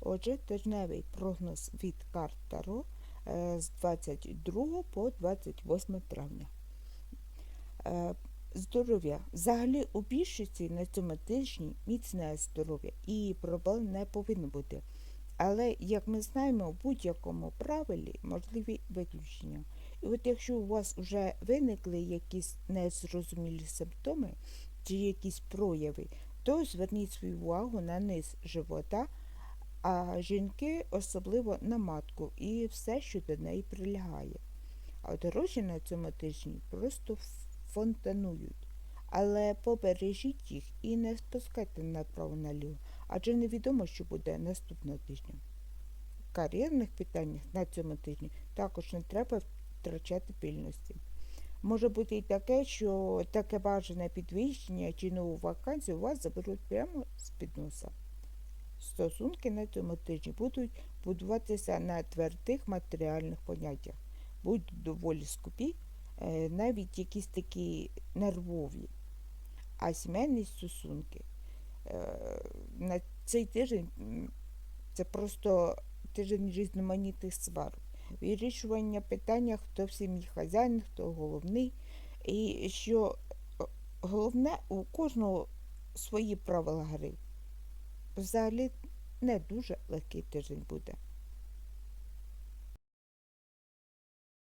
Отже, тижневий прогноз від карт Таро е, з 22 по 28 травня. Е, Здоров'я. Взагалі у більшості на цьому тижні міцне здоров'я і проблем не повинно бути. Але, як ми знаємо, у будь-якому правилі можливі виключення. І от якщо у вас вже виникли якісь незрозумілі симптоми чи якісь прояви, то зверніть свою увагу на низ живота, а жінки особливо на матку і все, що до неї прилягає. А гроші на цьому тижні просто фонтанують. Але побережіть їх і не спускайте направо наліво, адже невідомо, що буде наступного тижня. В кар'єрних питаннях на цьому тижні також не треба втрачати пильності. Може бути і таке, що таке бажане підвищення чи нову вакансію у вас заберуть прямо з під носа. Стосунки на цьому тижні будуть будуватися на твердих матеріальних поняттях. Будуть доволі скупі, е, навіть якісь такі нервові. А сімейні стосунки е, на цей тиждень це просто тиждень різноманітних сварок. Вирішування питання, хто в сім'ї хазяїн, хто головний. І що е, головне, у кожного свої правила гри. Взагалі не дуже легкий тиждень буде.